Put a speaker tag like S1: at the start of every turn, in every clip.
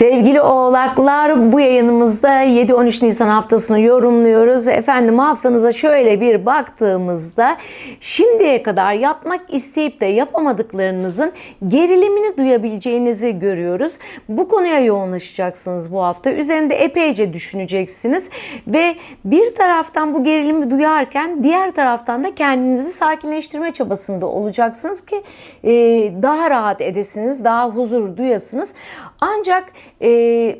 S1: Sevgili oğlaklar bu yayınımızda 7-13 Nisan haftasını yorumluyoruz. Efendim haftanıza şöyle bir baktığımızda şimdiye kadar yapmak isteyip de yapamadıklarınızın gerilimini duyabileceğinizi görüyoruz. Bu konuya yoğunlaşacaksınız bu hafta. Üzerinde epeyce düşüneceksiniz ve bir taraftan bu gerilimi duyarken diğer taraftan da kendinizi sakinleştirme çabasında olacaksınız ki e, daha rahat edesiniz, daha huzur duyasınız. Ancak e,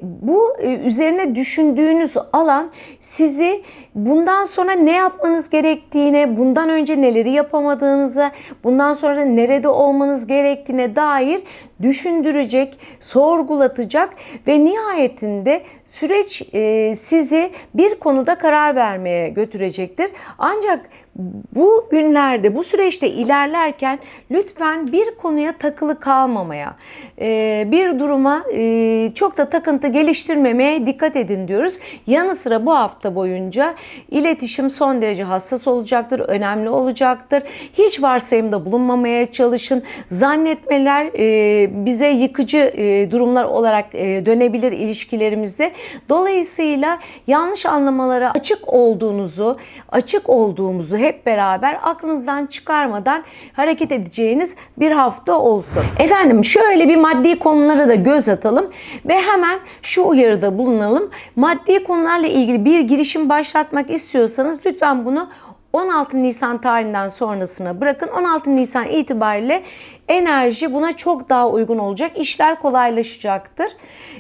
S1: bu e, üzerine düşündüğünüz alan sizi bundan sonra ne yapmanız gerektiğine, bundan önce neleri yapamadığınıza, bundan sonra nerede olmanız gerektiğine dair düşündürecek, sorgulatacak ve nihayetinde süreç e, sizi bir konuda karar vermeye götürecektir. Ancak bu günlerde, bu süreçte ilerlerken lütfen bir konuya takılı kalmamaya, e, bir duruma e, çok da takıntı geliştirmemeye dikkat edin diyoruz. Yanı sıra bu hafta boyunca iletişim son derece hassas olacaktır, önemli olacaktır. Hiç varsayımda bulunmamaya çalışın. Zannetmeler e, bize yıkıcı durumlar olarak dönebilir ilişkilerimizde. Dolayısıyla yanlış anlamalara açık olduğunuzu, açık olduğumuzu hep beraber aklınızdan çıkarmadan hareket edeceğiniz bir hafta olsun. Efendim şöyle bir maddi konulara da göz atalım ve hemen şu uyarıda bulunalım. Maddi konularla ilgili bir girişim başlatmak istiyorsanız lütfen bunu 16 Nisan tarihinden sonrasına bırakın. 16 Nisan itibariyle enerji buna çok daha uygun olacak. İşler kolaylaşacaktır.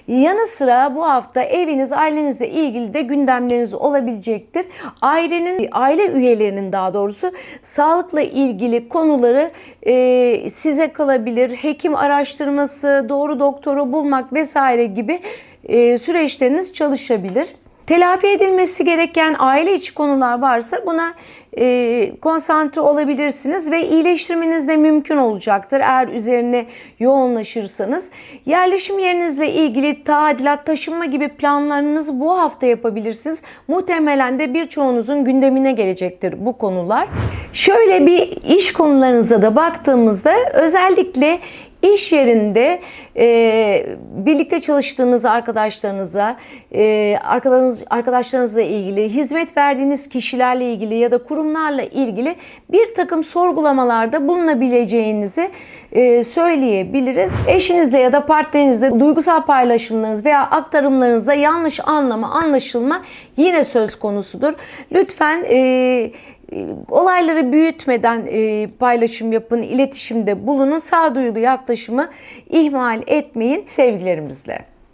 S1: Yanı sıra bu hafta eviniz, ailenizle ilgili de gündemleriniz olabilecektir. Ailenin, aile üyelerinin daha doğrusu sağlıkla ilgili konuları e, size kalabilir. Hekim araştırması, doğru doktoru bulmak vesaire gibi e, süreçleriniz çalışabilir. Telafi edilmesi gereken aile içi konular varsa buna e, konsantre olabilirsiniz ve iyileştirmeniz de mümkün olacaktır eğer üzerine yoğunlaşırsanız. Yerleşim yerinizle ilgili tadilat, taşınma gibi planlarınızı bu hafta yapabilirsiniz. Muhtemelen de birçoğunuzun gündemine gelecektir bu konular. Şöyle bir iş konularınıza da baktığımızda özellikle İş yerinde e, birlikte çalıştığınız arkadaşlarınıza, e, arkadaşlarınız, arkadaşlarınızla ilgili, hizmet verdiğiniz kişilerle ilgili ya da kurumlarla ilgili bir takım sorgulamalarda bulunabileceğinizi e, söyleyebiliriz. Eşinizle ya da partnerinizle duygusal paylaşımlarınız veya aktarımlarınızda yanlış anlama, anlaşılma yine söz konusudur. Lütfen e, olayları büyütmeden e, paylaşım yapın, iletişimde bulunun, sağduyulu yaklaşımı ihmal etmeyin sevgilerimizle.